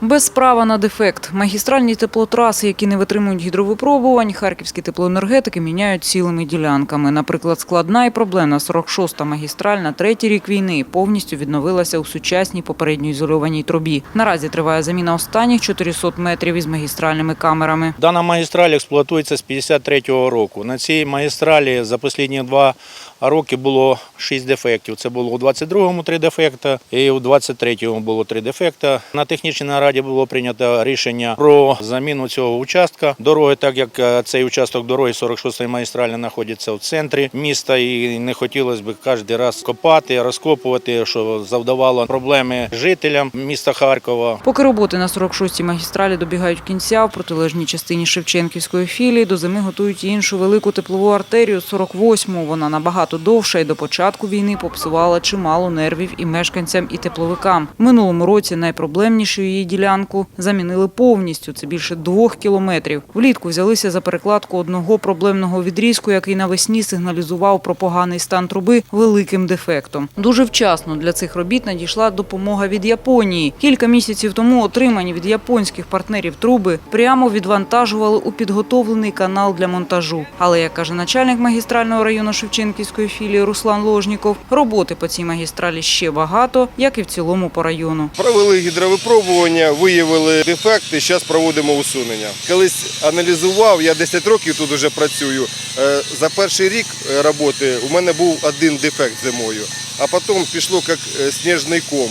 Без права на дефект. Магістральні теплотраси, які не витримують гідровипробувань, харківські теплоенергетики міняють цілими ділянками. Наприклад, складна і проблемна 46-та магістраль на третій рік війни повністю відновилася у сучасній попередньо ізольованій трубі. Наразі триває заміна останніх 400 метрів із магістральними камерами. Дана магістраль експлуатується з 53-го року. На цій магістралі за останні два роки було 6 дефектів. Це було у 22-му 3 дефекта і у 23-му було 3 дефекта. На технічній нараді було прийнято рішення про заміну цього участка дороги, так як е, цей участок дороги 46-ї магістралі знаходиться в центрі міста і не хотілося б кожен раз копати, розкопувати, що завдавало проблеми жителям міста Харкова. Поки роботи на 46-й магістралі добігають кінця, в протилежній частині Шевченківської філії до зими готують іншу велику теплову артерію 48-му. Вона набагато довша і до початку війни попсувала чимало нервів і мешканцям, і тепловикам. Минулому році найпроблемнішу її ділянку замінили повністю. Це більше двох кілометрів. Влітку взялися за перекладку одного проблемного відрізку, який навесні сигналізував про поганий стан труби великим дефектом. Дуже вчасно для цих робіт надійшла допомога від Японії. Кілька місяців тому отримані від японських партнерів труби прямо відвантажували у підготовлений канал для монтажу. Але як каже начальник магістрального району Шевченківської філії Руслан Ложніков, роботи по цій магістралі ще багато, як і в цілому по району. Провели гідровипробування, виявили дефекти, зараз проводимо усунення. Колись аналізував, я 10 років тут вже працюю. Е, За перший рік е, роботи у мене був один дефект зимою, а потім пішло як е, сніжний ком.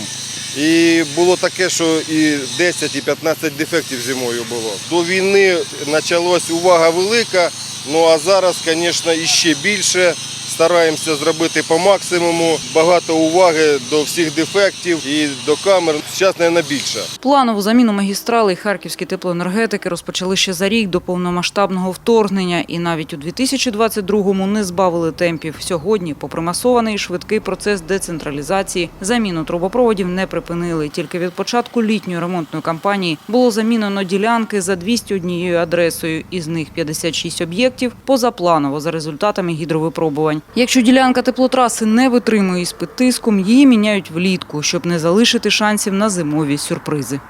І було таке, що і 10, і 15 дефектів зимою було. До війни почалась увага велика, ну а зараз, звісно, іще більше. Стараємося зробити по максимуму. Багато уваги до всіх дефектів і до камер. Зараз, мабуть, більше. Планову заміну магістралей харківські теплоенергетики розпочали ще за рік до повномасштабного вторгнення і навіть у 2022-му не збавили темпів. Сьогодні, попри масований швидкий процес децентралізації, заміну трубопроводів не припинили. Тільки від початку літньої ремонтної кампанії було замінено ділянки за 201 адресою, із них 56 об'єктів позапланово за результатами гідровипробувань. Якщо ділянка теплотраси не витримує іспит тиском, її міняють влітку, щоб не залишити шансів на зимові сюрпризи.